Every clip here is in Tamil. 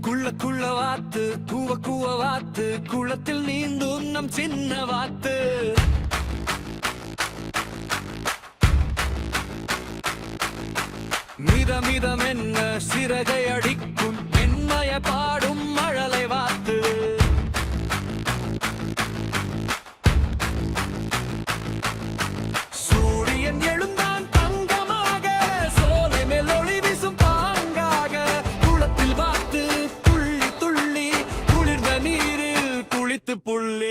குள்ள குள்ள வாத்து கூவ கூவ வாத்து குளத்தில் நீந்தும் நம் சின்ன வாத்து. மிதமிதம் என்ன சிறகை அடிக்கும் மென்மைய பாடும் மழலை வாத்து. por ley.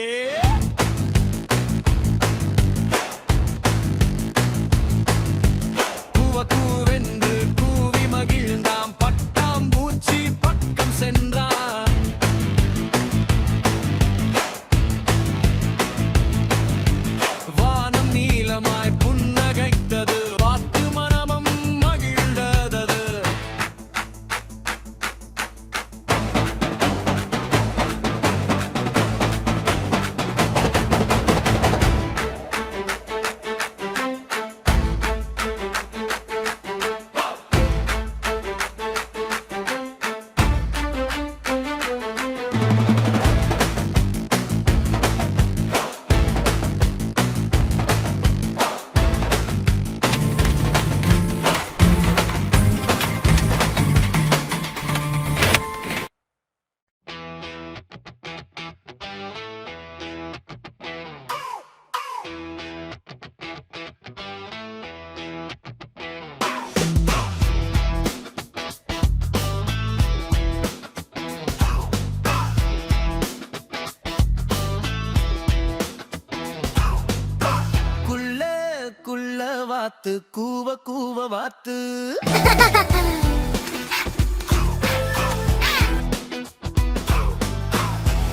வாத்து கூவ கூவ வாத்து.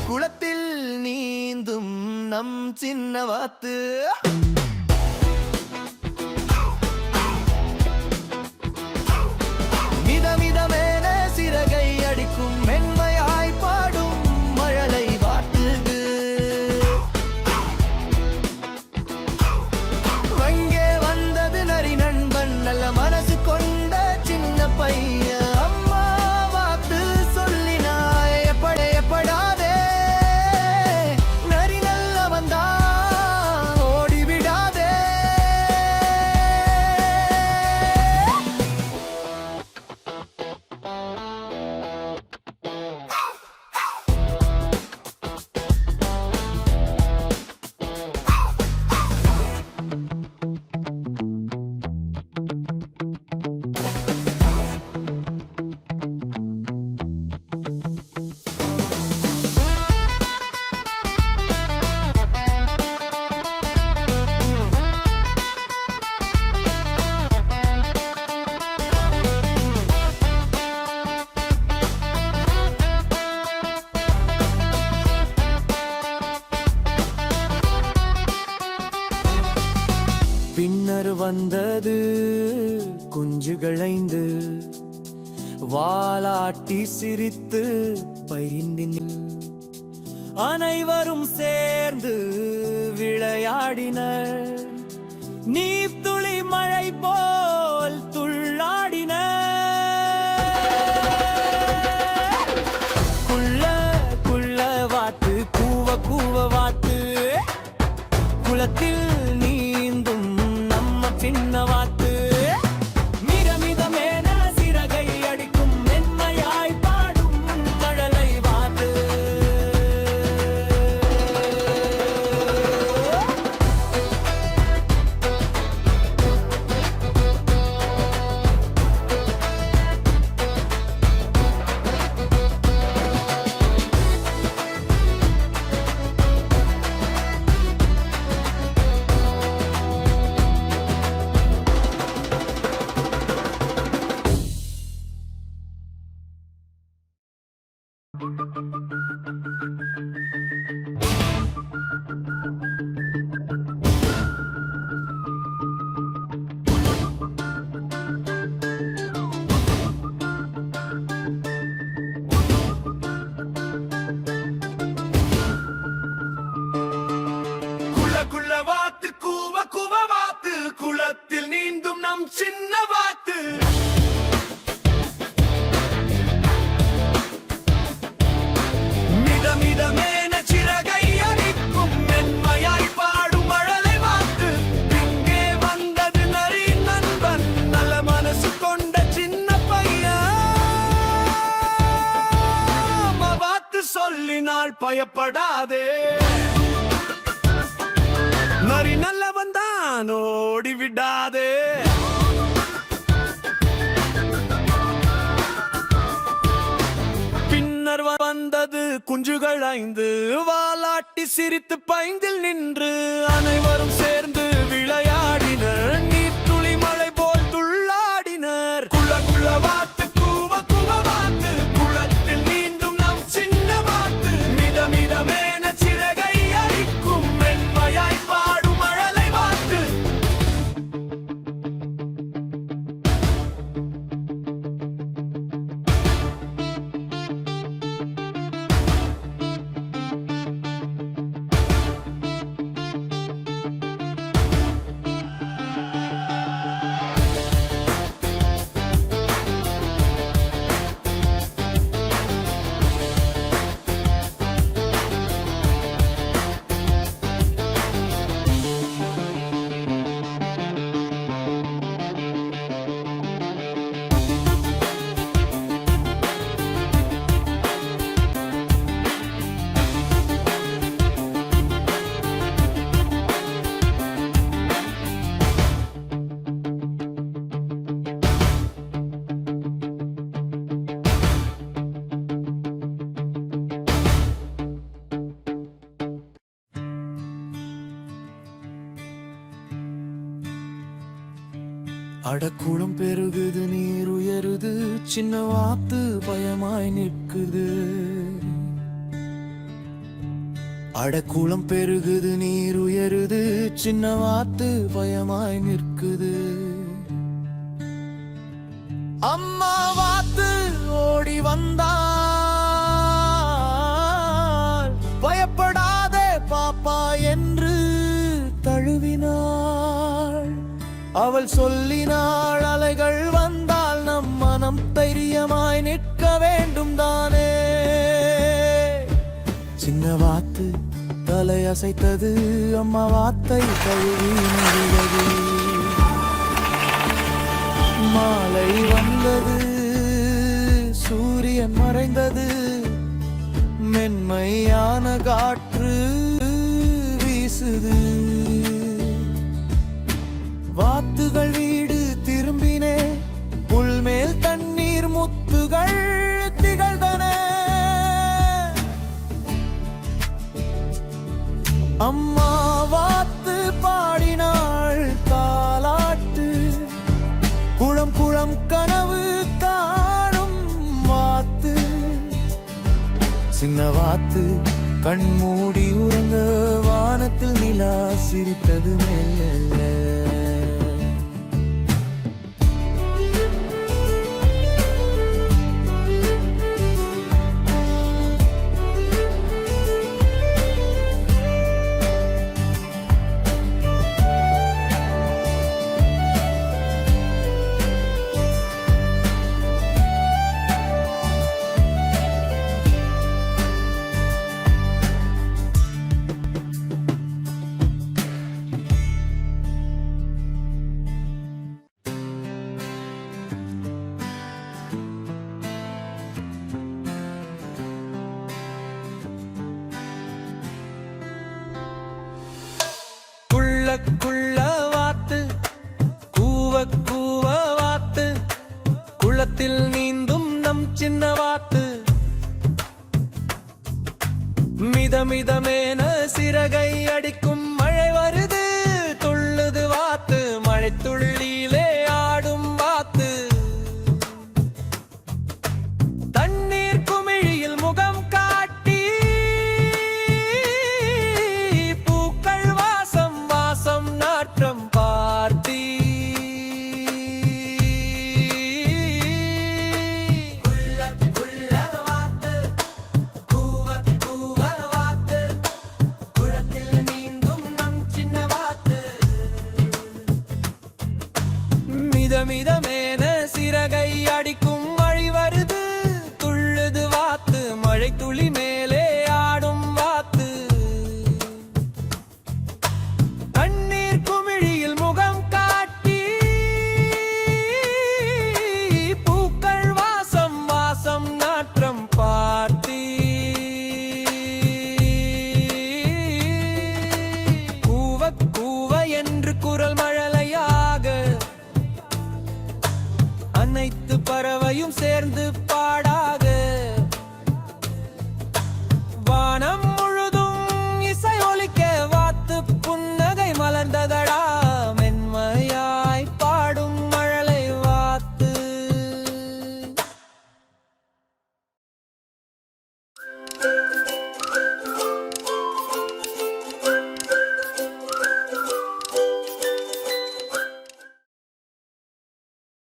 குளத்தில் நீந்தும் நம் சின்ன வாத்து. பின்னர் வந்தது குஞ்சுகளைந்து. வாலாட்டி சிரித்து பைந்தினில் அனைவரும் சேர்ந்து விளையாடினர். நீர்த்துளி மழை போல் துள்ளாடினர். குள்ள குள்ள வாத்து கூவ கூவ வாத்து. குளத்தில் பயப்படாதே. நரி நல்லவன் தான் ஓடி விடாதே. பின்னர் வந்தது குஞ்சுகள் ஐந்து வாலாட்டி சிரித்து பைந்தில் நின்று அனைவரும் சேர்ந்து அடக்குளம் பெருகுது நீர் உயருது சின்ன வாத்து பயமாய் நிற்குது. அடக்குளம் பெருகுது நீர் உயருது சின்ன வாத்து பயமாய் நிற்குது. அம்மா வாத்து ஓடி வந்தா அவள் சொல்லினாள் அலைகள் வந்தால் நம் மனம் தைரியமாய் நிற்க வேண்டும் தானே. சின்ன வாத்து தலை அசைத்தது அம்மா வாத்தை கழுவி முடிவது மாலை வந்தது சூரியன் மறைந்தது. மென்மையான காற்று வீசுது. வாத்துகள் வீடு திரும்பினே புல்மேல் தண்ணீர் முத்துகள் திகழ்ந்தன. அம்மா வாத்து பாடினாள் தாலாட்டு குளம் குளம் கனவு காணும் வாத்து. சின்ன வாத்து கண்மூடி உறங்க வானத்தில் நிலா சிரித்தது மெல்ல குளத்தில் நீந்தும் நம் சின்ன வாத்து. மிதமிதமேன சிறகை அடிக்கும் மிதமிதமேன சிறகை அடிக்கும்